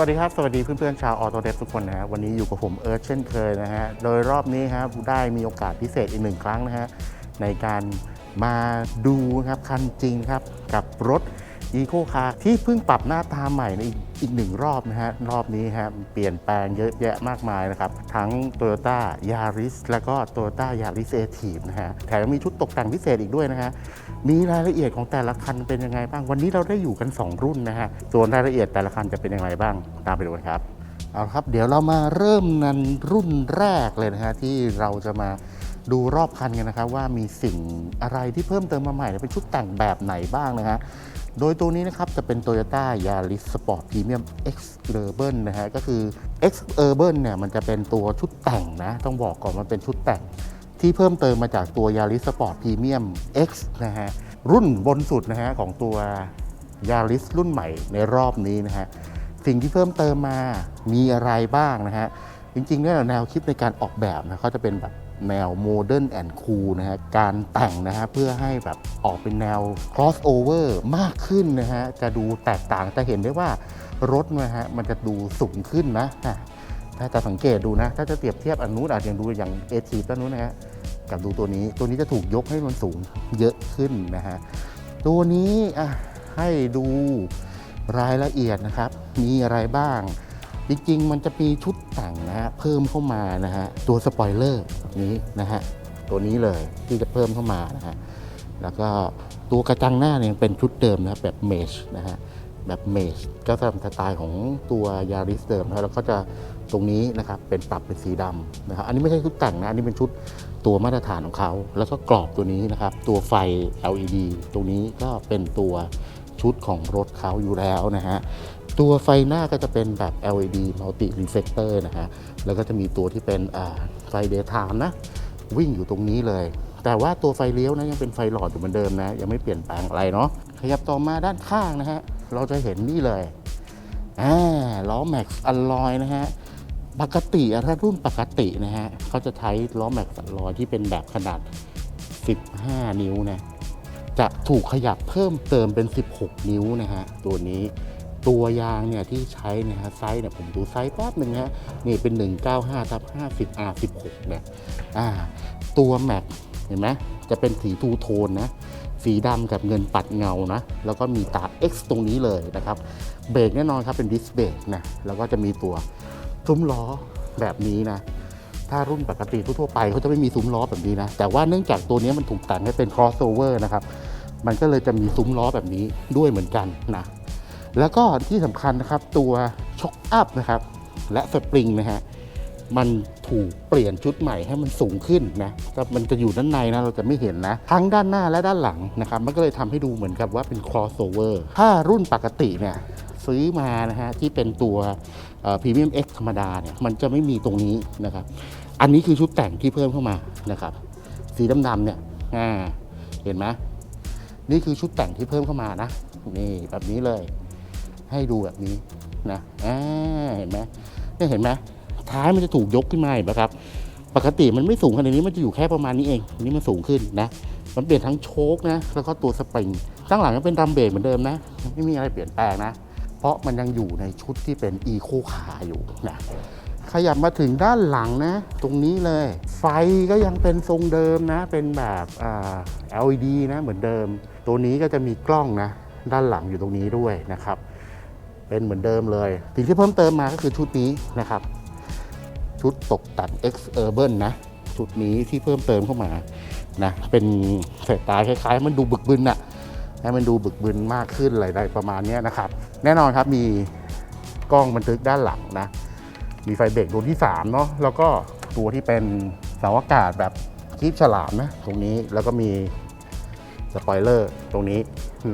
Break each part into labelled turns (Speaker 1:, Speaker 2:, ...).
Speaker 1: สวัสดีครับ สวัสดีเพื่อนๆชาวออโตเดฟทุกคนนะฮะวันนี้อยู่กับผมเอิร์ธเช่นเคยนะฮะโดยรอบนี้ครับได้มีโอกาสพิเศษอีกหนึ่งครั้งนะฮะในการมาดูครับคันจริงครับกับรถ e c o Car ที่เพิ่งปรับหน้าตาใหม่ในอีกอีกหนึ่งรอบนะฮะรอบนี้ฮะเปลี่ยนแปลงเยอะแยะมากมายนะครับ ทั้ง Toyota Yaris แล้วก็ Toyota Yaris a t i v นะฮะแถมมีชุดตกแต่งพิเศษอีกด้วยนะฮะ มีรายละเอียดของแต่ละคันเป็นยังไงบ้าง วันนี้เราได้อยู่กัน 2 รุ่นนะฮะส่วนรายละเอียดแต่ละคันจะเป็นยังไงบ้าง ตามไปดูกันครับ เอาครับ เดี๋ยวเรามาเริ่มนันรุ่นแรกเลยนะฮะที่เราจะมาดูรอบคันกันนะครับว่ามีสิ่งอะไรที่เพิ่มเติมมาใหม่เป็นชุดแต่งแบบไหนบ้างนะฮะโดยตัวนี้นะครับจะเป็น Toyota Yaris Sport Premium X Urban นะฮะก็คือ X Urban เนี่ยมันจะเป็นตัวชุดแต่งนะ ต้องบอกก่อนมันเป็นชุดแต่ง ที่เพิ่มเติมมาจากตัว Yaris Sport Premium X นะฮะรุ่นบนสุดนะฮะของตัว Yaris รุ่นใหม่ในรอบนี้นะฮะสิ่งที่เพิ่มเติมมามีอะไรบ้างนะฮะจริงๆเนี่ยแนวคิดในการออกแบบนะเขาจะเป็นแบบแนวโมเดิร์นแอนด์คูลนะฮะการแต่งนะฮะเพื่อให้แบบออกเป็นแนว crossover มากขึ้นนะฮะจะดูแตกต่างจะเห็นได้ว่ารถนะฮะมันจะดูสูงขึ้นนะ อะถ้าจะสังเกตดูนะ ถ้าจะเปรียบเทียบอันนู้นอาจจะดูอย่างเอทีตัวนู้นนะฮะกับดูตัวนี้ตัวนี้จะถูกยกให้มันสูงเยอะขึ้นนะฮะตัวนี้อะให้ดูรายละเอียดนะครับ มีอะไรบ้าง จริงๆ มันจะมีชุดแต่งนะฮะเพิ่มเข้ามานะฮะตัวสปอยเลอร์นี้นะฮะตัวนี้เลยที่จะเพิ่มเข้ามานะฮะแล้วก็ตัวกระจังหน้าเนี่ยยังเป็นชุดเดิมนะแบบเมชนะฮะแบบเมชก็ตามสไตล์ของตัวยาริสเดิมนะแล้วก็จะ ตรงนี้นะครับเป็นปรับเป็นสีดำนะครับอันนี้ไม่ใช่ชุดแต่งนะอันนี้เป็นชุดตัวมาตรฐานของเขา แล้วก็กรอบตัวนี้นะครับ ตัวไฟ LED ตรงนี้ก็เป็นตัวชุดของรถเขาอยู่แล้วนะฮะตัวไฟหน้าก็จะเป็นแบบ LED multi reflector นะฮะแล้วก็จะมีตัวที่เป็นไฟ daytime นะวิ่งอยู่ตรงนี้เลย แต่ว่าตัวไฟเลี้ยวนะยังเป็นไฟหลอดอยู่เหมือนเดิมนะ ยังไม่เปลี่ยนแปลงอะไรเนาะขยับต่อมาด้านข้างนะฮะเราจะเห็นนี่เลยอ่าล้อแม็กซ์อลลอยนะฮะ ปกติถ้ารุ่นปกตินะฮะเขาจะใช้ล้อแม็กซ์ลอยที่เป็นแบบขนาด 15 นิ้วนะจะถูกขยับเพิ่มเติมเป็น 16 นิ้วนะฮะตัวนี้ตัวยางเนี่ยที่ใช้นะฮะไซส์เนี่ยผมดูไซส์แป๊บหนึ่งฮะนี่เป็น 195ทับ50 R16 เนี่ยอ่าตัวแม็กเห็นไหมจะเป็นสีทูโทนนะสีดำกับเงินปัดเงานะ แล้วก็มีตา X ตรงนี้เลยนะครับ เบรกแน่นอนครับเป็นดิสเบรกนะ แล้วก็จะมีตัว ซุ้มล้อแบบนี้นะ ถ้ารุ่นปกติทั่วไปเขาจะไม่มีซุ้มล้อแบบนี้นะ แต่ว่าเนื่องจากตัวนี้มันถูกแต่งให้เป็น crossover นะครับ มันก็เลยจะมีซุ้มล้อแบบนี้ด้วยเหมือนกันนะ แล้วก็ที่สำคัญนะครับตัวช็อคอัพนะครับ และสปริงนะฮะมันถูกเปลี่ยนชุดใหม่ให้มันสูงขึ้นนะแต่มันจะอยู่ด้านในนะเราจะไม่เห็นนะ ทั้งด้านหน้าและด้านหลังนะครับ มันก็เลยทำให้ดูเหมือนกับว่าเป็น crossover ถ้ารุ่นปกติเนี่ยซื้อมานะฮะที่เป็นตัว พรีเมียม X ธรรมดาเนี่ยมันจะไม่มีตรงนี้นะครับ อันนี้คือชุดแต่งที่เพิ่มเข้ามานะครับ สีดำๆเนี่ยอ่าเห็นไหมนี่คือชุดแต่งที่เพิ่มเข้ามานะนี่แบบนี้เลย ให้ดูแบบนี้นะอ่าเห็นไหมเนี่ยเห็นไหมท้ายมันจะถูกยกขึ้นมาเห็นไหมครับ ปกติมันไม่สูงขนาดนี้มันจะอยู่แค่ประมาณนี้เองนี่มันสูงขึ้นนะมันเปลี่ยนทั้งโชคนะแล้วก็ตัวสปริงข้างหลังก็เป็นดัมเบรกเหมือนเดิมนะ ไม่มีอะไรเปลี่ยนแปลงนะ เพราะมันยังอยู่ในชุดที่เป็นอีโคคาอยู่นะขยับมาถึงด้านหลังนะ ตรงนี้เลย ไฟก็ยังเป็นทรงเดิมนะ เป็นแบบ LED นะเหมือนเดิม ตัวนี้ก็จะมีกล้องนะ ด้านหลังอยู่ตรงนี้ด้วยนะครับ เป็นเหมือนเดิมเลยสิ่งที่เพิ่มเติมมาก็คือชุดนี้นะครับ ชุดตกแต่ง X Urban นะ ชุดนี้ที่เพิ่มเติมเข้ามานะเป็นสายตาคล้ายๆ มันดูบึกบึนอะ ให้มันดูบึกบึนมากขึ้นอะไรประมาณนี้นะครับ แน่นอนครับมีกล้องบันทึกด้านหลังนะ มีไฟเบรกตัวที่3เนาะแล้วก็ตัวที่เป็นเสาอากาศแบบคลิปฉลามนะตรงนี้แล้วก็มีสปอยเลอร์ตรงนี้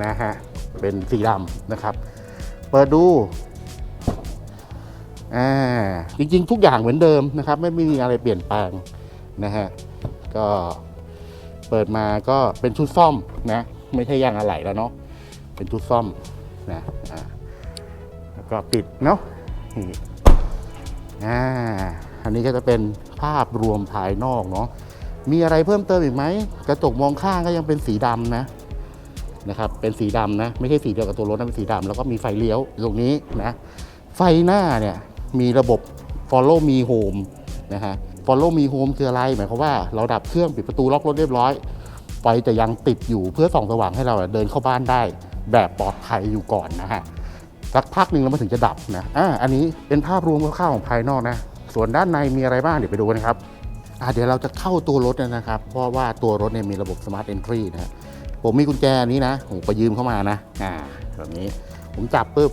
Speaker 1: นะฮะเป็นสีดำนะครับ เปิดดูอ่าจริงๆ ทุกอย่างเหมือนเดิมนะครับ ไม่มีอะไรเปลี่ยนแปลงนะฮะก็เปิดมาก็เป็นชุดซ่อมนะ ไม่ใช่ยางอะไหล่แล้วเนาะเป็นชุดซ่อมนะอ่าแล้วก็ปิดเนาะนี่อ่าอันนี้ก็จะเป็นภาพรวมภายนอกเนาะมีอะไรเพิ่มเติมอีกไหมกระจกมองข้างก็ยังเป็นสีดำนะนะครับ เป็นสีดำนะ ไม่ใช่สีเดียวกับตัวรถนะเป็นสีดำแล้วก็มีไฟเลี้ยวตรงนี้นะไฟไฟหน้าเนี่ยมีระบบ follow me home นะฮะ follow me home คืออะไร หมายความว่าเราดับเครื่องปิดประตูล็อกรถเรียบร้อย ไฟจะยังติดอยู่เพื่อส่องสว่างให้เราเดินเข้าบ้านได้ แบบปลอดภัยอยู่ก่อนนะฮะสักพักหนึ่งแล้วมันถึงจะดับนะอ่าอันนี้เป็นภาพรวมคร่าวๆของภายนอกนะ ส่วนด้านในมีอะไรบ้างเดี๋ยวไปดูกันครับอ่าเดี๋ยวเราจะเข้าตัวรถนะครับ เพราะว่าตัวรถเนี่ยมีระบบ smart entry นะฮะผมมีกุญแจนี้นะผมไปยืมเข้ามานะอ่าแบบนี้ผมจับปุ๊บ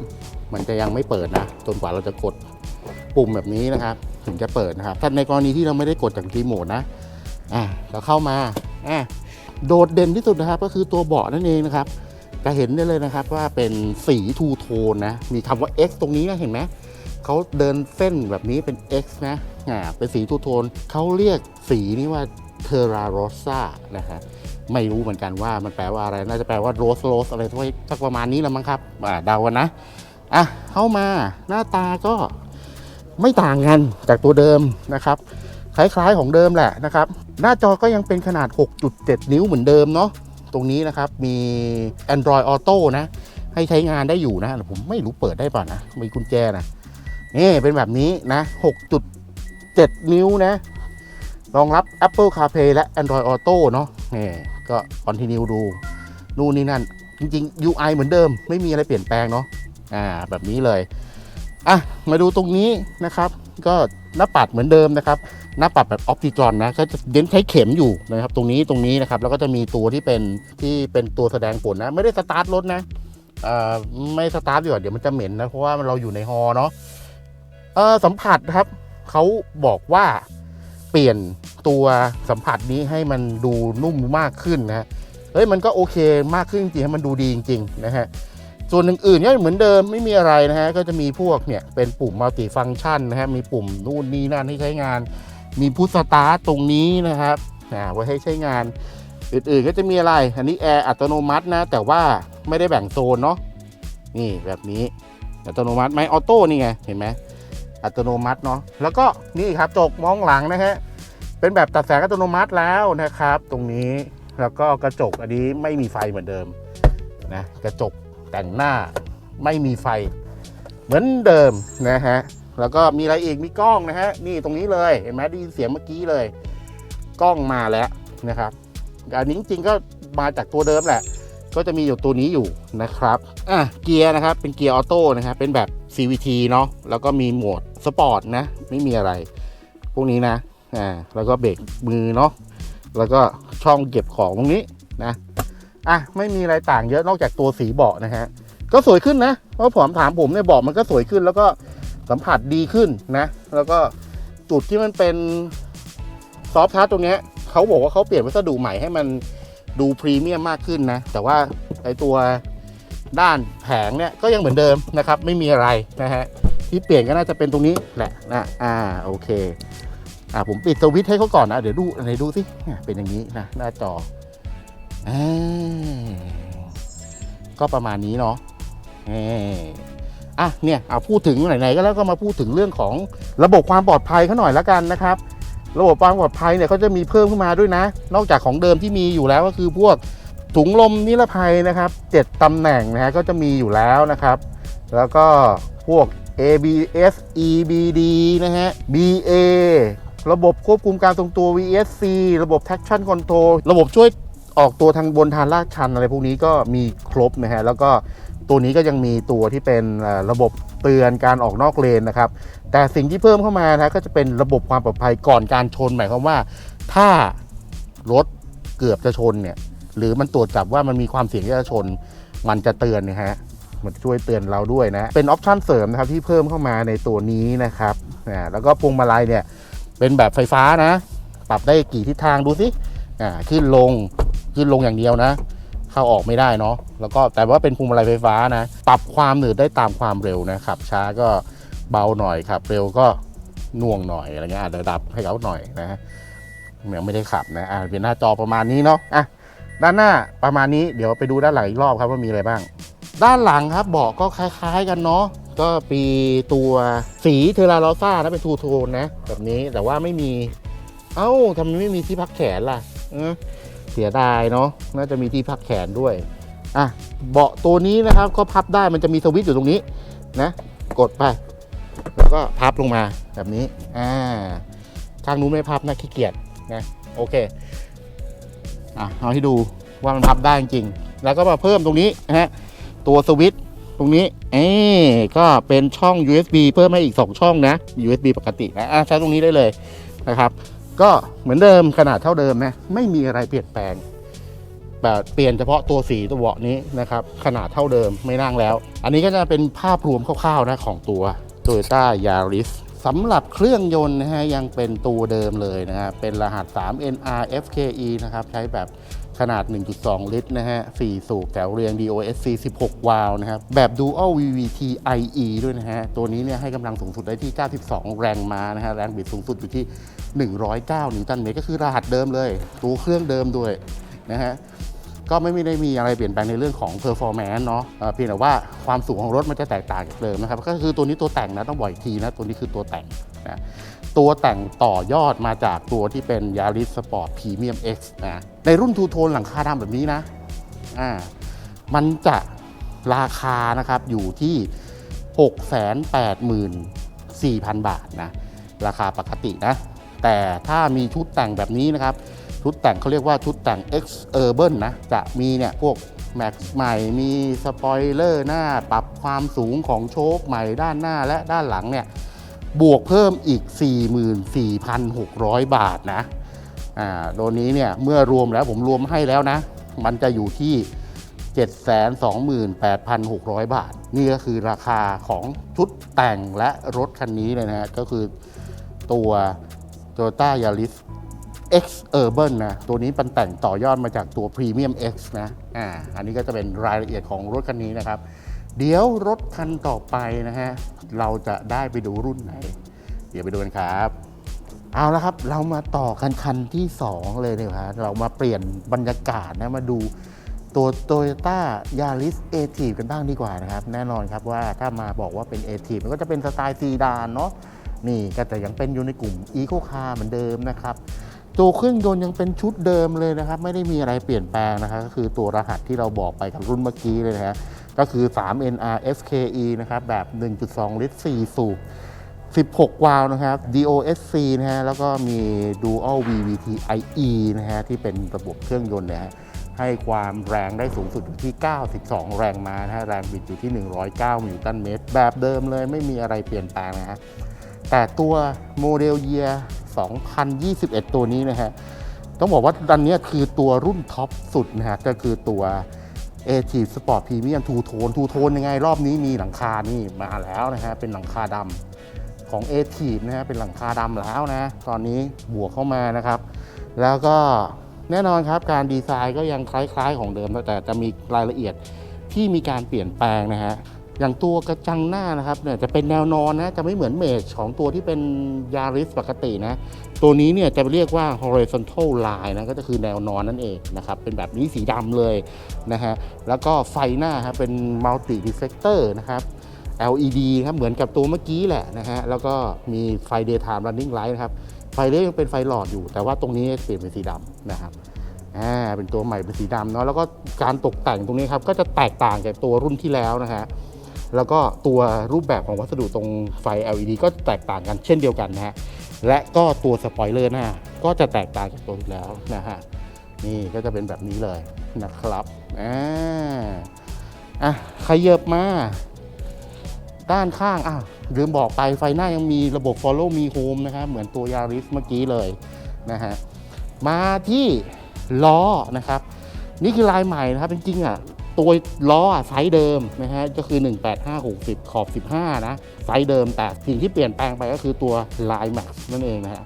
Speaker 1: มันจะยังไม่เปิดนะจนกว่าเราจะกดปุ่มแบบนี้นะครับ ถึงจะเปิดนะครับถ้าในกรณีที่เราไม่ได้กดจากรีโมทนะอะเราเข้ามาอะ โดดเด่นที่สุดนะครับก็คือตัวเบาะนั่นเองนะครับจะเห็นได้เลยนะครับว่าเป็นสีทูโทนนะ มีคำว่า X ตรงนี้นะเห็นไหมเขาเดินเส้นแบบนี้เป็น X นะอ่าเป็นสีทูโทนเขาเรียกสีนี้ว่าเทราโรซานะฮะไม่รู้เหมือนกันว่ามันแปลว่าอะไร น่าจะแปลว่าโรสโรสอะไรทั้งสักประมาณนี้แหละมั้งครับอ่าเดากันนะอะเข้ามาหน้าตาก็ไม่ต่างกันจากตัวเดิมนะครับ คล้ายๆของเดิมแหละนะครับ หน้าจอก็ยังเป็นขนาด 6.7 นิ้วเหมือนเดิมเนาะตรงนี้นะครับมี Android Auto นะ ให้ใช้งานได้อยู่นะแต่ผมไม่รู้เปิดได้ป่ะนะ มีกุญแจนะนี่เป็นแบบนี้นะ 6.7 นิ้วนะ รองรับ Apple CarPlay และ Android Auto เนาะนี่ก็ continue ดู นู่นนี่นั่น จริง ๆ UI เหมือนเดิม ไม่มีอะไรเปลี่ยนแปลงเนาะอ่าแบบนี้เลยอะมาดูตรงนี้นะครับ ก็หน้าปัดเหมือนเดิมนะครับ หน้าปัดแบบออปติจอนนะก็จะเน้นใช้เข็มอยู่นะครับตรงนี้ตรงนี้นะครับแล้วก็จะมีตัวที่เป็นที่เป็นตัวแสดงผลนะ ไม่ได้สตาร์ทรถนะอ่อไม่สตาร์ทดีกว่าเดี๋ยวมันจะเหม็นนะเพราะว่าเราอยู่ในฮอเนาะเออสัมผัสครับเขาบอกว่าเปลี่ยนตัวสัมผัสนี้ให้มันดูนุ่มมากขึ้นนะฮะเฮ้ยมันก็โอเคมากขึ้นจริงๆให้มันดูดีจริงๆนะฮะส่วนอื่นๆก็เหมือนเดิมไม่มีอะไรนะฮะก็จะมีพวกเนี่ยเป็นปุ่มมัลติฟัง c t ชันนะฮะมีปุ่มนู่นนี่นั่นให้ใช้งาน มีพุทสตาร์ตรงนี้นะครับไว้ให้ใช้งานอื่นๆก็จะมีอะไร อันนี้แอร์อัตโนมัตินะ แต่ว่าไม่ได้แบ่งโซนเนาะนี่แบบนี้อัตโนมัติไหมออโต้นี่ไงเห็นไหมอัตโนมัติเนาะแล้วก็นี่ครับจกมองหลังนะฮะเป็นแบบตัดแสงอัตโนมัติแล้วนะครับ ตรงนี้แล้วก็กระจกอันนี้ไม่มีไฟเหมือนเดิมนะกระจกแต่งหน้าไม่มีไฟเหมือนเดิมนะฮะ แล้วก็มีอะไรอีกมีกล้องนะฮะนี่ตรงนี้เลยเห็นไหมได้ยินเสียงเมื่อกี้เลย กล้องมาแล้วนะครับอันนี้จริงๆก็มาจากตัวเดิมแหละ ก็จะมีอยู่ตัวนี้อยู่นะครับอะเกียร์นะครับเป็นเกียร์ออโต้นะครับเป็นแบบ CVT เนาะแล้วก็มีโหมดสปอร์ตนะไม่มีอะไร พวกนี้นะอ่าแล้วก็เบรกมือเนาะแล้วก็ช่องเก็บของตรงนี้นะอะไม่มีอะไรต่างเยอะนอกจากตัวสีเบาะนะฮะก็สวยขึ้นนะเพราะผมถามผมเนี่ยเบาะมันก็สวยขึ้นแล้วก็ สัมผัสดีขึ้นนะ แล้วก็จุดที่มันเป็นซอฟท์ทัชตรงนี้เขาบอกว่าเขาเปลี่ยนวัสดุใหม่ให้มันดูพรีเมียมมากขึ้นนะ แต่ว่าไอตัวด้านแผงเนี่ยก็ยังเหมือนเดิมนะครับ ไม่มีอะไรนะฮะที่เปลี่ยนก็น่าจะเป็นตรงนี้แหละนะอ่าโอเคอ่าผมปิดสวิตช์ให้เขาก่อนนะ เดี๋ยวดูไหนดูสิเป็นอย่างนี้นะหน้าจออก็ประมาณนี้เนาะเอะเนี่ยเอาพูดถึงไหนๆก็แล้วก็มาพูดถึงเรื่องของระบบความปลอดภัยเขาหน่อยละกันนะครับ ระบบความปลอดภัยเนี่ยเขาจะมีเพิ่มขึ้นมาด้วยนะ นอกจากของเดิมที่มีอยู่แล้วก็คือพวกถุงลมนิรภัยนะครับ7ตำแหน่งนะฮะก็จะมีอยู่แล้วนะครับ แล้วก็พวก ABS EBD นะฮะ BA ระบบควบคุมการทรงตัว VSC ระบบ traction control ระบบช่วยออกตัวทางบนทางลาดชันอะไรพวกนี้ก็มีครบนะฮะ แล้วก็ ตัวนี้ก็ยังมีตัวที่เป็นระบบเตือนการออกนอกเลนนะครับ แต่สิ่งที่เพิ่มเข้ามานะก็จะเป็นระบบความปลอดภัยก่อนการชนหมายความว่า ถ้ารถเกือบจะชนเนี่ยหรือมันตรวจจับว่ามันมีความเสี่ยงที่จะชน มันจะเตือนนะฮะมันช่วยเตือนเราด้วยนะ เป็นออปชั่นเสริมนะครับที่เพิ่มเข้ามาในตัวนี้นะครับอ่าแล้วก็พวงมาลัยเนี่ยเป็นแบบไฟฟ้านะ ปรับได้กี่ทิศทางดูสิอ่าขึ้นลงขึ้นลงอย่างเดียวนะ เข้าออกไม่ได้เนาะแล้วก็แต่ว่าเป็นพวงมาลัยไฟฟ้านะปรับความหนืดได้ตามความเร็วนะขับ ช้าก็เบาหน่อยขับ เร็วก็หน่วงหน่อยอะไรเงี้ยอาจจะดับให้เขาหน่อยนะยังไม่ได้ขับนะอ่าเป็นหน้าจอประมาณนี้เนาะอะด้านหน้าประมาณนี้เดี๋ยวไปดูด้านหลังอีกรอบครับว่ามีอะไรบ้าง ด้านหลังครับเบาะก็คล้าย ๆกันเนาะก็ปีตัวสีเทอราโรซ่านะเป็นทูโทนนะแบบนี้แต่ว่าไม่มี เอ้าทำไมไม่มีที่พักแขนล่ะ เสียดายเนาะน่าจะมีที่พักแขนด้วยอะเบาะตัวนี้นะครับก็พับได้มันจะมีสวิตช์อยู่ตรงนี้นะ กดไป แล้วก็พับลงมาแบบนี้อ่าข้างนู้นไม่พับนะขี้เกียจนะโอเคอะเอาให้ดูว่ามันพับได้จริงแล้วก็มาเพิ่มตรงนี้นะฮะตัวสวิตช์ตรงนี้เอ้ก็เป็นช่อง USB เพิ่มให้อีก 2 ช่องนะ USB ปกตินะใช้ตรงนี้ได้เลยนะครับ ก็เหมือนเดิมขนาดเท่าเดิมนะไม่มีอะไรเปลี่ยนแปลงแบบเปลี่ยนเฉพาะตัวสีตัวเบาะนี้นะครับ ขนาดเท่าเดิมไม่นั่งแล้ว อันนี้ก็จะเป็นภาพรวมคร่าวๆนะของตัว Toyota Yaris สำหรับเครื่องยนต์นะฮะยังเป็นตัวเดิมเลยนะฮะเป็นรหัส 3NR FKE นะครับ ใช้แบบขนาด 1.2 ลิตรนะฮะ 4 สูบแถวเรียง DOSC 16 วาล์วนะครับ แบบ Dual VVT IE ด้วยนะฮะ ตัวนี้เนี่ยให้กำลังสูงสุดได้ที่ 92 แรงม้านะฮะ แรงบิดสูงสุดอยู่ที่ 109นิวตันเมตรก็คือรหัสเดิมเลยตัวเครื่องเดิมด้วยนะฮะก็ไม่ได้มีอะไรเปลี่ยนแปลงในเรื่องของ performance เนาะเอ่อเพียงแต่ว่าความสูงของรถมันจะแตกต่างจากเดิมนะครับ ก็คือตัวนี้ตัวแต่งนะต้องบอกอีกทีนะ ตัวนี้คือตัวแต่งนะตัวแต่งต่อยอดมาจากตัวที่เป็น Yaris Sport Premium X นะในรุ่นทูโทนหลังคาดำแบบนี้นะอ่ามันจะราคานะครับอยู่ที่ 684,000 บาทนะ ราคาปกตินะ แต่ถ้ามีชุดแต่งแบบนี้นะครับ ชุดแต่งเขาเรียกว่าชุดแต่ง X Urban นะ จะมีเนี่ยพวกแม็กซ์ใหม่ มีสปอยเลอร์หน้า ปรับความสูงของโชคใหม่ด้านหน้าและด้านหลังเนี่ย บวกเพิ่มอีก 44,600 บาทนะ อ่าตัวนี้เนี่ยเมื่อรวมแล้วผมรวมให้แล้วนะ มันจะอยู่ที่ 728,600 บาท นี่ก็คือราคาของชุดแต่งและรถคันนี้เลยนะก็คือตัว Toyota Yaris X Urban นะ ตัวนี้เป็นแต่งต่อยอดมาจากตัว Premium X นะ อ่า อันนี้ก็จะเป็นรายละเอียดของรถคันนี้นะครับ เดี๋ยวรถคันต่อไปนะฮะ เราจะได้ไปดูรุ่นไหน เดี๋ยวไปดูกันครับ เอาละครับ เรามาต่อคันคันที่ 2 เลยนี่ยครับ เรามาเปลี่ยนบรรยากาศนะ มาดูตัว Toyota Yaris a t i v กันบ้างดีกว่านะครับ แน่นอนครับว่าถ้ามาบอกว่าเป็น a t i v มันก็จะเป็นสไตล์ซีดานเนาะ นี่ก็จะยังเป็นอยู่ในกลุ่ม Eco Car เหมือนเดิมนะครับ ตัวเครื่องยนต์ยังเป็นชุดเดิมเลยนะครับ ไม่ได้มีอะไรเปลี่ยนแปลงนะครับก็คือตัวรหัสที่เราบอกไปกับรุ่นเมื่อกี้เลยนะฮะก็คือ 3NR FKE นะครับแบบ 1.2 ลิตร 4 สูบ16 วาล์วนะครับ DOSC นะฮะ แล้วก็มี Dual VVT IE นะฮะ ที่เป็นระบบเครื่องยนต์นะฮะ ให้ความแรงได้สูงสุดอยู่ที่ 92 แรงม้านะฮะ แรงบิดอยู่ที่ 109 นิวตันเมตร แบบเดิมเลยไม่มีอะไรเปลี่ยนแปลงนะฮะ แต่ตัวโมเดลเยียร์2021 ตัวนี้นะฮะต้องบอกว่าดันนี้คือตัวรุ่นท็อปสุดนะฮะก็คือตัว a t i v Sport Premium Two Tone Two Tone ยังไงรอบนี้มีหลังคานี่มาแล้วนะฮะเป็นหลังคาดำของ a t i v นะฮะเป็นหลังคาดำแล้วนะ ตอนนี้บวกเข้ามานะครับ แล้วก็แน่นอนครับการดีไซน์ก็ยังคล้ายๆของเดิม แต่จะมีรายละเอียดที่มีการเปลี่ยนแปลงนะฮะ อย่างตัวกระจังหน้านะครับเนี่ยจะเป็นแนวนอนนะจะไม่เหมือนเมจของตัวที่เป็นยาริสปกตินะ ตัวนี้เนี่ยจะเรียกว่า horizontal line นะก็จะคือแนวนอนนั่นเองนะครับ เป็นแบบนี้สีดำเลยนะฮะแล้วก็ไฟหน้าครับเป็น multi reflector นะครับ LED ครับเหมือนกับตัวเมื่อกี้แหละนะฮะแล้วก็มีไฟ daytime running light นะครับไฟเลี้ยงยังเป็นไฟหลอดอยู่ แต่ว่าตรงนี้เปลี่ยนเป็นสีดำนะครับอ่าเป็นตัวใหม่เป็นสีดำเนาะแล้วก็การตกแต่งตรงนี้ครับก็จะแตกต่างจากตัวรุ่นที่แล้วนะฮะ แล้วก็ตัวรูปแบบของวัสดุตรงไฟ LED ก็แตกต่างกันเช่นเดียวกันนะฮะและก็ตัวสปอยเลอร์หน้าก็จะแตกต่างจากตัวที่แล้วนะฮะนี่ก็จะเป็นแบบนี้เลยนะครับอ่าอะขยับมาด้านข้างอะลืมบอกไปไฟหน้ายังมีระบบ Follow Me Home นะครับเหมือนตัวยาริสเมื่อกี้เลยนะฮะมาที่ล้อนะครับ นี่คือลายใหม่นะครับจริงๆอะ ตัวล้ออะไซส์เดิมนะฮะก็คือ 18560 ขอบ 15 นะไซส์เดิมแต่สิ่งที่เปลี่ยนแปลงไปก็คือตัวลายแม็กซ์นั่นเองนะฮะ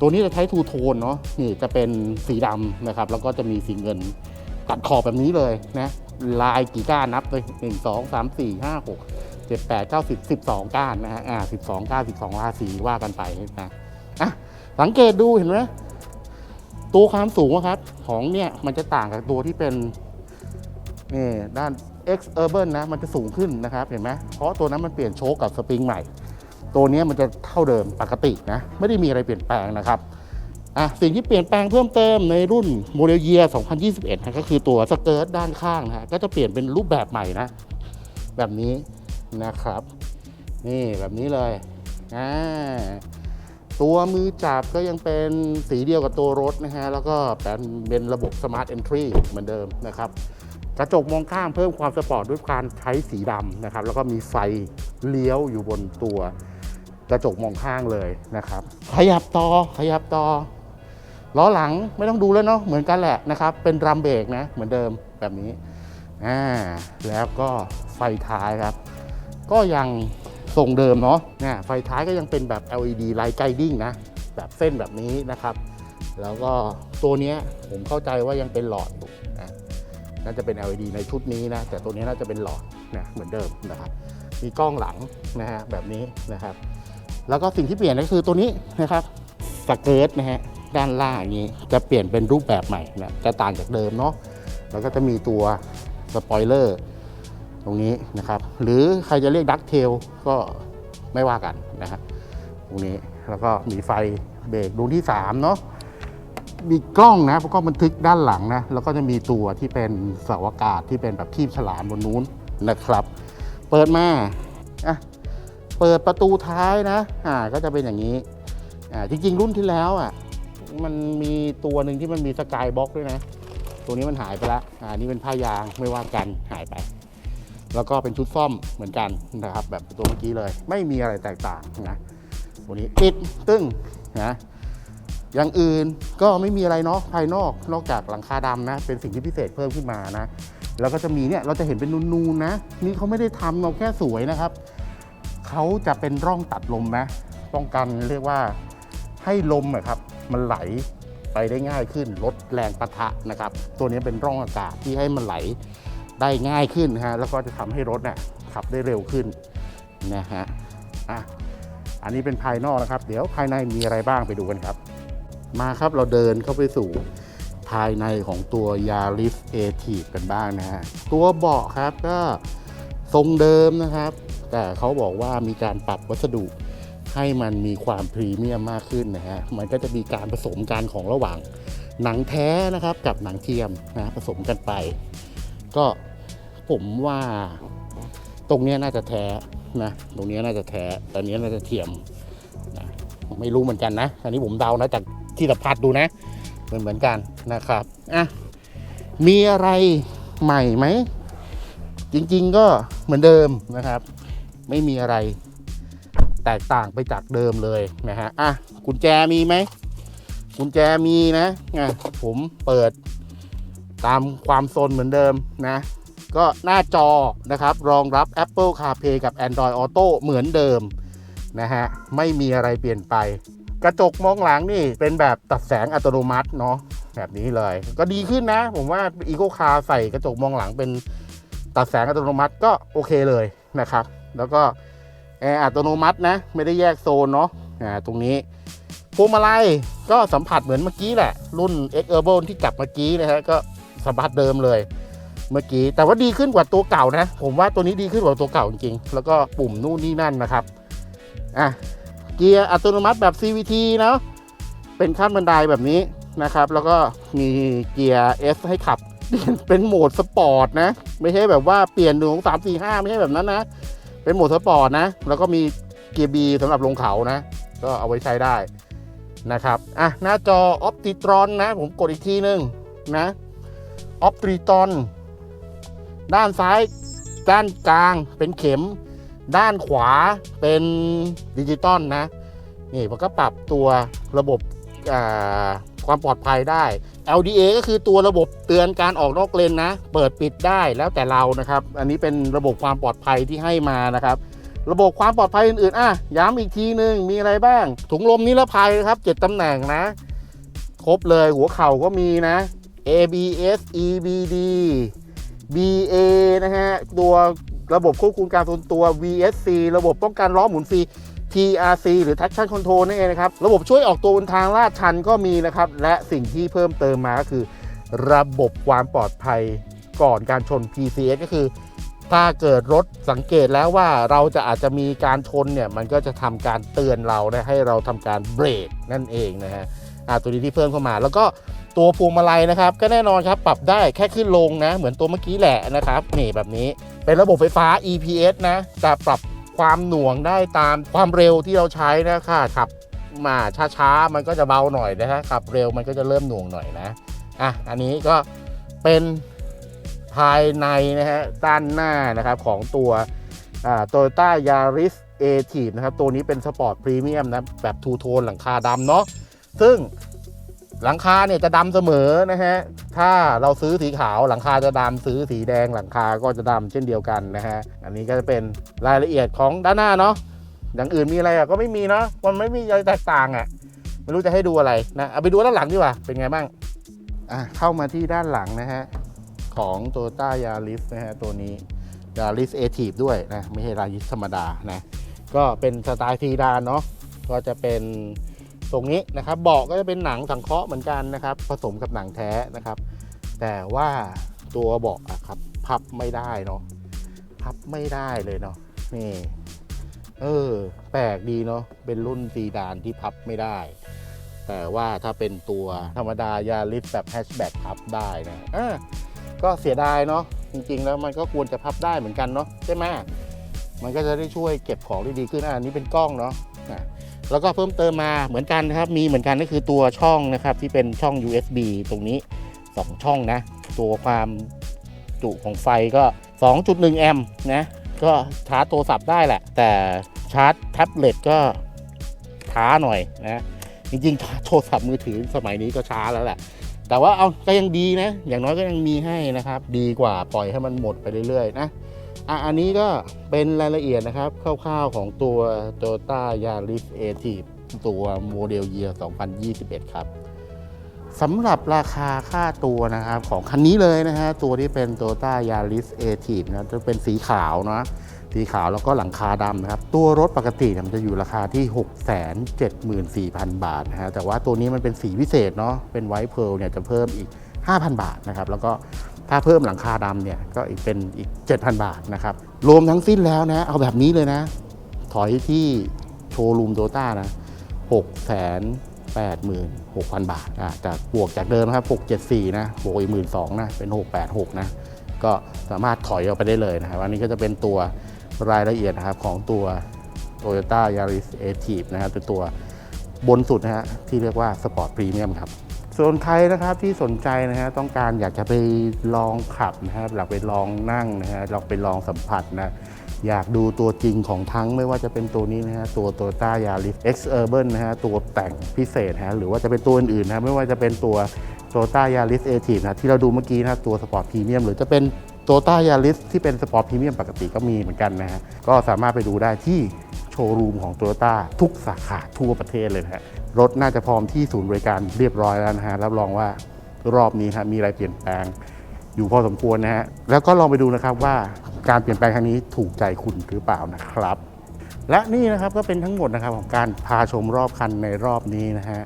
Speaker 1: ตัวนี้จะใช้ทูโทนเนาะนี่จะเป็นสีดำนะครับ แล้วก็จะมีสีเงินตัดขอบแบบนี้เลยนะลายกี่ก้านนับเลย1 2 3 4 5 6 7 8 9 10 12ก้านนะฮะอ่า12ก้าน12ราศีว่ากันไปนะอะสังเกตดูเห็นไหมตัวความสูงครับ ของเนี่ยมันจะต่างกับตัวที่เป็น นี่ด้าน X Urban นะมันจะสูงขึ้นนะครับเห็นไหมเพราะตัวนั้นมันเปลี่ยนโชคกับสปริงใหม่ ตัวนี้มันจะเท่าเดิมปกตินะไม่ได้มีอะไรเปลี่ยนแปลงนะครับอะสิ่งที่เปลี่ยนแปลงเพิ่มเติมในรุ่นโมเดลเยียร์2021นะก็คือตัวสเกิร์ตด้านข้างนะฮะก็จะเปลี่ยนเป็นรูปแบบใหม่นะ แบบนี้นะครับ นี่แบบนี้เลยอ่าตัวมือจับก็ยังเป็นสีเดียวกับตัวรถนะฮะ แล้วก็เป็นเป็นระบบ Smart Entry เหมือนเดิมนะครับ กระจกมองข้างเพิ่มความสปอร์ตด้วยการใช้สีดำนะครับ แล้วก็มีไฟเลี้ยวอยู่บนตัวกระจกมองข้างเลยนะครับ ขยับต่อขยับต่อล้อหลังไม่ต้องดูแล้วเนาะเหมือนกันแหละนะครับ เป็นรัมเบรกนะเหมือนเดิมแบบนี้อ่าแล้วก็ไฟท้ายครับ ก็ยังทรงเดิมเนาะเนี่ยไฟท้ายก็ยังเป็นแบบ LED Light Guiding นะ แบบเส้นแบบนี้นะครับ แล้วก็ตัวนี้ผมเข้าใจว่ายังเป็นหลอดอยู่นะ น่าจะเป็น LED ในชุดนี้นะ แต่ตัวนี้น่าจะเป็นหลอดนะเหมือนเดิมนะครับ มีกล้องหลังนะฮะแบบนี้นะครับ แล้วก็สิ่งที่เปลี่ยนก็คือตัวนี้นะครับสเกิร์ตนะฮะด้านล่างอย่างนี้จะเปลี่ยนเป็นรูปแบบใหม่นะจะต่างจากเดิมเนาะแล้วก็จะมีตัวสปอยเลอร์ตรงนี้นะครับ หรือใครจะเรียกดักเทลก็ไม่ว่ากันนะครับตรงนี้แล้วก็มีไฟเบรกดวงที่3เนาะ มีกล้องนะเพราะกล้องบันทึกด้านหลังนะ แล้วก็จะมีตัวที่เป็นเสาอากาศที่เป็นแบบคีบฉลามบนนู้นนะครับ เปิดมาอะเปิดประตูท้ายนะอ่าก็จะเป็นอย่างนี้อ่าจริงๆ รุ่นที่แล้วอะมันมีตัวหนึ่งที่มันมีสกายบ็อกด้วยนะ ตัวนี้มันหายไปละอ่านี่เป็นผ้ายางไม่ว่ากันหายไป แล้วก็เป็นชุดซ่อมเหมือนกันนะครับ แบบตัวเมื่อกี้เลย ไม่มีอะไรแตกต่างนะตัวนี้ปิดตึ้งนะ อย่างอื่นก็ไม่มีอะไรเนาะภายนอกนอกจากหลังคาดำนะ เป็นสิ่งที่พิเศษเพิ่มขึ้นมานะแล้วก็จะมีเนี่ยเราจะเห็นเป็นนูนๆนะ นี่เขาไม่ได้ทำเราแค่สวยนะครับเขาจะเป็นร่องตัดลมนะป้องกันเรียกว่าให้ลมอะครับ มันไหลไปได้ง่ายขึ้น ลดแรงปะทะนะครับ ตัวนี้เป็นร่องอากาศที่ให้มันไหลได้ง่ายขึ้นฮะแล้วก็จะทำให้รถเนี่ยขับได้เร็วขึ้นนะฮะอะอันนี้เป็นภายนอกนะครับ เดี๋ยวภายในมีอะไรบ้างไปดูกันครับ มาครับเราเดินเข้าไปสู่ภายในของตัวย a ริ s a t i v e กันบ้างนะฮะ ตัวเบาะครับก็ทรงเดิมนะครับ แต่เขาบอกว่ามีการปรับวัสดุให้มันมีความพรีเมียมมากขึ้นนะฮะ มันก็จะมีการผสมกันของระหว่างหนังแท้นะครับกับหนังเทียมนะผสมกันไป ก็ผมว่าตรงนี้น่าจะแท้นะตรงนี้น่าจะแท้แต่อันเนี้ยน่าจะเทียมนะไม่รู้เหมือนกันนะ อันนี้ผมเดานะจาก ที่สัมผัสดูนะ เหมือนเหมือนกันนะครับอะมีอะไรใหม่ไหม จริงๆก็เหมือนเดิมนะครับ ไม่มีอะไรแตกต่างไปจากเดิมเลยนะฮะอะกุญแจมีไหมกุญแจมีนะอะผมเปิดตามความโซนเหมือนเดิมนะ ก็หน้าจอนะครับ รองรับ Apple CarPlay กับ Android Auto เหมือนเดิมนะฮะ ไม่มีอะไรเปลี่ยนไป กระจกมองหลังนี่เป็นแบบตัดแสงอัตโนมัติเนาะแบบนี้เลย ก็ดีขึ้นนะ ผมว่า Eco Car ใส่กระจกมองหลังเป็นตัดแสงอัตโนมัติก็โอเคเลยนะครับ แล้วก็แอร์อัตโนมัตินะ ไม่ได้แยกโซนเนาะอ่าตรงนี้พวงมาลัยก็สัมผัสเหมือนเมื่อกี้แหละ รุ่น X Urban ที่จับเมื่อกี้นะฮะก็สัมผัสเดิมเลยเมื่อกี้ แต่ว่าดีขึ้นกว่าตัวเก่านะ ผมว่าตัวนี้ดีขึ้นกว่าตัวเก่าจริงๆ แล้วก็ปุ่มนู่นนี่นั่นนะครับ อะ เกียร์อัตโนมัติแบบ CVT เนาะเป็นขั้นบันไดแบบนี้นะครับ แล้วก็มีเกียร์ S ให้ขับ เป็นโหมดสปอร์ตนะ ไม่ใช่แบบว่าเปลี่ยนหนึ่งสามสี่ห้าไม่ใช่แบบนั้นนะ เป็นโหมดสปอร์ตนะ แล้วก็มีเกียร์ B สำหรับลงเขานะ ก็เอาไว้ใช้ได้นะครับ อะ หน้าจอออ t ติตรอนนะ ผมกดอีกทีนึงนะออ t ติตรอนด้านซ้ายด้านกลางเป็นเข็ม ด้านขวาเป็นดิจิตอลนะ นี่มันก็ปรับตัวระบบความปลอดภัยได้ LDA ก็คือตัวระบบเตือนการออกนอกเลนนะ เปิดปิดได้แล้วแต่เรานะครับ อันนี้เป็นระบบความปลอดภัยที่ให้มานะครับ ระบบความปลอดภัยอื่นๆ อะ ย้ำอีกทีหนึ่งมีอะไรบ้าง ถุงลมนิรภัยครับเจ็ดตำแหน่งนะ ครบเลยหัวเข่าก็มีนะ ABS EBD BA นะฮะ ตัว ระบบควบคุมการทรงตัว VSC ระบบป้องกันล้อหมุนฟรี TRC หรือ Traction Control นั่นเองนะครับ ระบบช่วยออกตัวบนทางลาดชันก็มีนะครับ และสิ่งที่เพิ่มเติมมาก็คือ ระบบความปลอดภัยก่อนการชน PCS ก็คือ ถ้าเกิดรถสังเกตแล้วว่าเราจะอาจจะมีการชนเนี่ย มันก็จะทำการเตือนเรานะให้เราทำการเบรกนั่นเองนะฮะตัวนี้ที่เพิ่มเข้ามา แล้วก็ตัวพวงมาลัยนะครับ ก็แน่นอนครับปรับได้แค่ขึ้นลงนะ เหมือนตัวเมื่อกี้แหละนะครับนี่แบบนี้ เป็นระบบไฟฟ้า EPS นะจะปรับความหน่วงได้ตามความเร็วที่เราใช้นะค่ะขับมาช้าๆ มันก็จะเบาหน่อยนะฮะขับเร็วมันก็จะเริ่มหน่วงหน่อยนะอะอันนี้ก็เป็นภายในนะฮะด้านหน้านะครับของตัวโตโยต้ายาริสเอทีนะครับตัวนี้เป็นสปอร์ตพรีเมียมนะแบบทูโทนหลังคาดำเนาะซึ่ง หลังคาเนี่ยจะดำเสมอนะฮะ ถ้าเราซื้อสีขาวหลังคาจะดำซื้อสีแดงหลังคาก็จะดำเช่นเดียวกันนะฮะ อันนี้ก็จะเป็นรายละเอียดของด้านหน้าเนาะ อย่างอื่นมีอะไรอะก็ไม่มีเนาะ มันไม่มีอะไรแตกต่างอะ ไม่รู้จะให้ดูอะไรนะเอาไปดูด้านหลังดีกว่า เป็นไงบ้าง อะเข้ามาที่ด้านหลังนะฮะของ t o y ต้ายาริสนะฮะตัวนี้ยาริสเอทีฟด้วยนะไม่ใช่ยาริสธรรมดานะ ก็เป็นสไตล์ซีดานเนาะ ก็จะเป็น ตรงนี้นะครับเบาะก็จะเป็นหนังสังเคราะห์เหมือนกันนะครับ ผสมกับหนังแท้นะครับ แต่ว่าตัวเบาะอะครับพับไม่ได้เนาะพับไม่ได้เลยเนาะนี่เออแปลกดีเนาะเป็นรุ่นซีดานที่พับไม่ได้ แต่ว่าถ้าเป็นตัวธรรมดายาริสแบบแฮชแบ็กพับได้นะอะก็เสียดายเนาะจริงๆ แล้วมันก็ควรจะพับได้เหมือนกันเนาะใช่ไหมมันก็จะได้ช่วยเก็บของได้ดีขึ้นอะอันนี้เป็นกล้องเนาะ แล้วก็เพิ่มเติมมาเหมือนกันนะครับ มีเหมือนกันก็คือตัวช่องนะครับที่เป็นช่อง USB ตรงนี้ 2 ช่องนะ ตัวความจุของไฟก็ 2.1 แอมป์นะ ก็ชาร์จโทรศัพท์ได้แหละ แต่ชาร์จแท็บเล็ตก็ช้าหน่อยนะ จริงๆชาร์จโทรศัพท์มือถือสมัยนี้ก็ช้าแล้วแหละ แต่ว่าเอาก็ยังดีนะ อย่างน้อยก็ยังมีให้นะครับ ดีกว่าปล่อยให้มันหมดไปเรื่อยๆนะ อะอันนี้ก็เป็นรายละเอียดนะครับคร่าวๆของตัว Toyota Yaris a t i v ตัวโมเดลเยียร์2021 ครับสำหรับราคาค่าตัวนะครับของคันนี้เลยนะฮะตัวที่เป็น Toyota Yaris a t i v นะจะเป็นสีขาวนะสีขาวแล้วก็หลังคาดำนะครับ ตัวรถปกติมันจะอยู่ราคาที่ 674,000 บาทนะฮะแต่ว่าตัวนี้มันเป็นสีพิเศษเนาะเป็นไวท์เพลเนี่ยจะเพิ่มอีก 5,000 บาทนะครับ แล้วก็ ถ้าเพิ่มหลังคาดำเนี่ยก็อีกเป็นอีก 7,000 บาทนะครับ รวมทั้งสิ้นแล้วนะ เอาแบบนี้เลยนะ ถอยที่โชว์รูมโตต้านะ6 8 6 0 0 0 บาทอะจากบวกจากเดิมครับ674 นะบวกอีก 1 2 0 0นะเป็น 686 นะ ก็สามารถถอยออกไปได้เลยนะครับอันนี้ก็จะเป็นตัวรายละเอียดนะครับของตัว Toyota Yaris a t i v นะครับเป็นตัวบนสุดนะฮะที่เรียกว่า Sport Premium ครับ ส่วนใครนะครับที่สนใจนะฮะต้องการอยากจะไปลองขับนะครับอยากไปลองนั่งนะฮะลองไปลองสัมผัสนะอยากดูตัวจริงของทั้งไม่ว่าจะเป็นตัวนี้นะฮะตัว Toyota Yaris X Urban นะฮะตัวแต่งพิเศษฮะหรือว่าจะเป็นตัวอื่นๆนะไม่ว่าจะเป็นตัว Toyota Yaris a t i v นะที่เราดูเมื่อกี้นะตัว Sport Premium หรือจะเป็น Toyota Yaris ที่เป็น Sport Premium ปกติก็มีเหมือนกันนะฮะก็สามารถไปดูได้ที่โชว์รูมของ Toyota ทุกสาขาทั่วประเทศเลยนะฮะ รถน่าจะพร้อมที่ศูนย์บริการเรียบร้อยแล้วนะฮะรับรองว่ารอบนี้ฮะมีอะไรเปลี่ยนแปลงอยู่พอสมควรนะฮะแล้วก็ลองไปดูนะครับว่าการเปลี่ยนแปลงครั้งนี้ถูกใจคุณหรือเปล่านะครับ และนี่นะครับก็เป็นทั้งหมดนะครับของการพาชมรอบคันในรอบนี้นะฮะ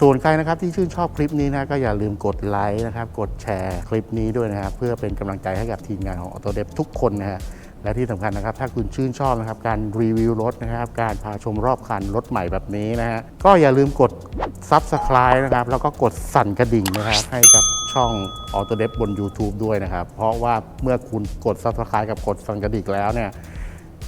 Speaker 1: ส่วนใครนะครับที่ชื่นชอบคลิปนี้นะก็อย่าลืมกดไลค์นะครับกดแชร์คลิปนี้ด้วยนะครับเพื่อเป็นกำลังใจให้กับทีมงานของ Auto d e v ทุกคนนะฮะ และที่สำคัญนะครับ ถ้าคุณชื่นชอบนะครับ การรีวิวรถนะครับ การพาชมรอบคันรถใหม่แบบนี้นะฮะ ก็อย่าลืมกด Subscribe นะครับ แล้วก็กดสั่นกระดิ่งนะครับ ให้กับช่อง Auto d e v บน YouTube ด้วยนะครับ เพราะว่าเมื่อคุณกด Subscribe กับกดสั่นกระดิ่งแล้วเนี่ย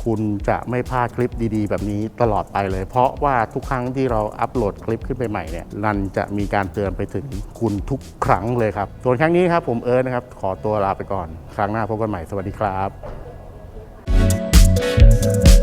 Speaker 1: คุณจะไม่พลาดคลิปดีๆ แบบนี้ตลอดไปเลย เพราะว่าทุกครั้งที่เราอัปโหลดคลิปขึ้นไปใหม่เนี่ยนันจะมีการเตือนไปถึงคุณทุกครั้งเลยครับส่วนครั้งนี้ครับผมเอิร์ธนะครับ ขอตัวลาไปก่อน ครั้งหน้าพบกันใหม่สวัสดีครับ Bye.